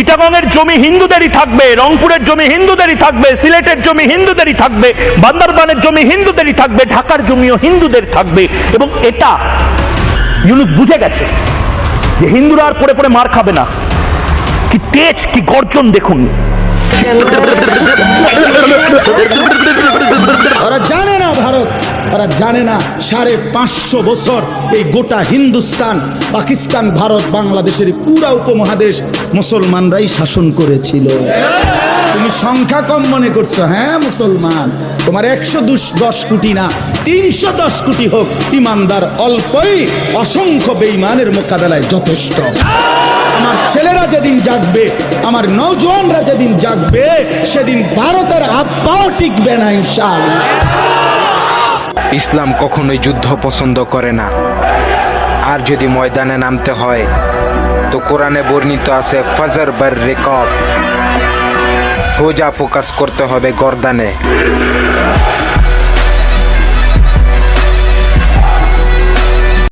চিটাগংয়ের জমি হিন্দুদেরই থাকবে, রংপুরের জমি হিন্দুদেরই থাকবে, সিলেটের জমি হিন্দুদেরই থাকবে, বান্দরবানের জমি হিন্দুদেরই থাকবে, ঢাকার জমিও হিন্দুদের থাকবে। এবং এটা ইউনুস বুঝে গেছে যে হিন্দুরা আর পরে পরে মার খাবে না। কি তেজ, কি গর্জন দেখুন। ওরা জানে না সাড়ে পাঁচশো বছর এই গোটা হিন্দুস্তান, পাকিস্তান, ভারত, বাংলাদেশের পুরা উপমহাদেশ মুসলমানরাই শাসন করেছিল। তুমি সংখ্যা কম মনে করছ হ্যাঁ মুসলমান? তোমার একশো দশ কোটি না, তিনশো দশ কোটি হোক, ইমানদার অল্পই অসংখ্য বেইমানের মোকাবেলায় যথেষ্ট। আমার ছেলেরা যেদিন জাগবে, আমার নৌজওয়ানরা যেদিন জাগবে, সেদিন ভারতের আব্বাও টিকবে না ইনশাআল্লাহ। ইসলাম কখনোই যুদ্ধ পছন্দ করে না। আর যদি ময়দানে নামতে হয়, তো কোরআনে বর্ণিত আছে, ফজর বার রেকব। সোজা ফোকাস করতে হবে গর্দানে।